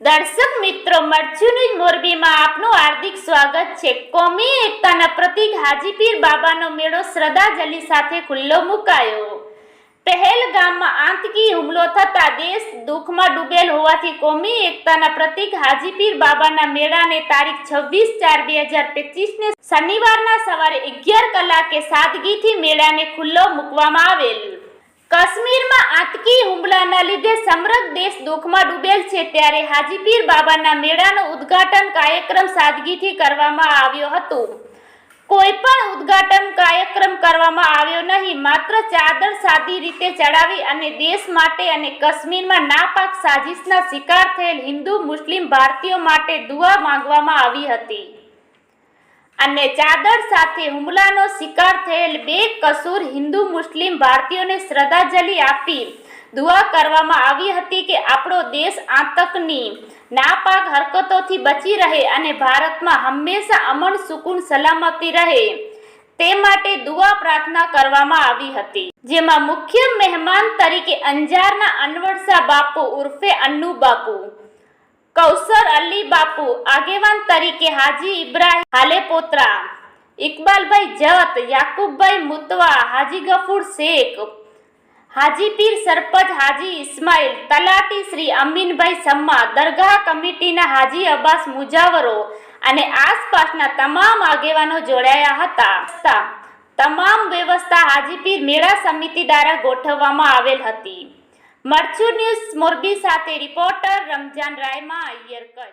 દર્શક મિત્રો, મરચુની મોરબીમાં આપનું હાર્દિક સ્વાગત છે. કોમી એકતાના પ્રતીક હાજીપીર બાબાનો મેળો શ્રદ્ધાંજલિ સાથે ખુલ્લો મુકાયો. પહેલગામમાં આતંકી હુમલો થતા દેશ દુઃખમાં ડૂબેલ હોવાથી કોમી એકતાના પ્રતીક હાજીપીર બાબાના મેળાને તારીખ છવ્વીસ ચાર બે હજાર પચીસને શનિવારના સવારે અગિયાર કલાકે સાદગીથી મેળાને ખુલ્લો મૂકવામાં આવેલ. કાશ્મીરમાં આતકી હુમલાના લીધે સમગ્ર દેશ દુઃખમાં ડૂબેલ છે ત્યારે હાજીપીર બાબાના મેળાનો ઉદ્ઘાટન કાર્યક્રમ સાદગીથી કરવામાં આવ્યો હતો. કોઈ પણ ઉદ્ઘાટન કાર્યક્રમ કરવામાં આવ્યો નહીં, માત્ર ચાદર સાદી રીતે ચડાવી અને દેશ માટે અને કાશ્મીરમાં નાપાક સાજિશના શિકાર થયેલ હિન્દુ, મુસ્લિમ ભારતીયો માટે દુઆ માંગવામાં આવી હતી. અને ચાદર સાથે હુમલાનો શિકાર થયેલ બે કસૂર હિન્દુ મુસ્લિમ ભારતીયોને શ્રદ્ધાંજલિ આપી દુઆ કરવામાં આવી હતી કે આપણો દેશ આતંકની નાપાક હરકતોથી બચી રહે અને ભારતમાં હંમેશા અમન સુકૂન સલામતી રહે તે માટે દુઆ પ્રાર્થના કરવામાં આવી હતી. જેમાં મુખ્ય મહેમાન તરીકે અંજારના અનવરસા બાપુ ઉર્ફે અન્નુ બાપુ કૌસર અલી બાપુ, આગેવાન તરીકે હાજી ઇબ્રાહિમ હાલેપોત્રા ઇકબાલભાઈ જત યાકુબભાઈ મુતવા, હાજી ગફુર શેખ. હાજી પીર સરપંચ હાજી ઇસ્માઇલ, તલાટી શ્રી અમીનભાઈ સમ્મા, દરગાહ કમિટીના હાજી અબ્બાસ મુજાવરો અને આસપાસના તમામ આગેવાનો જોડાયા હતા. તમામ વ્યવસ્થા હાજીપીર મેળા સમિતિ દ્વારા ગોઠવવામાં આવેલ હતી. મરચુ ન્યૂઝ મોરબી સાથે રિપોર્ટર રમજાન રાયમા અય્યર કચ્છ.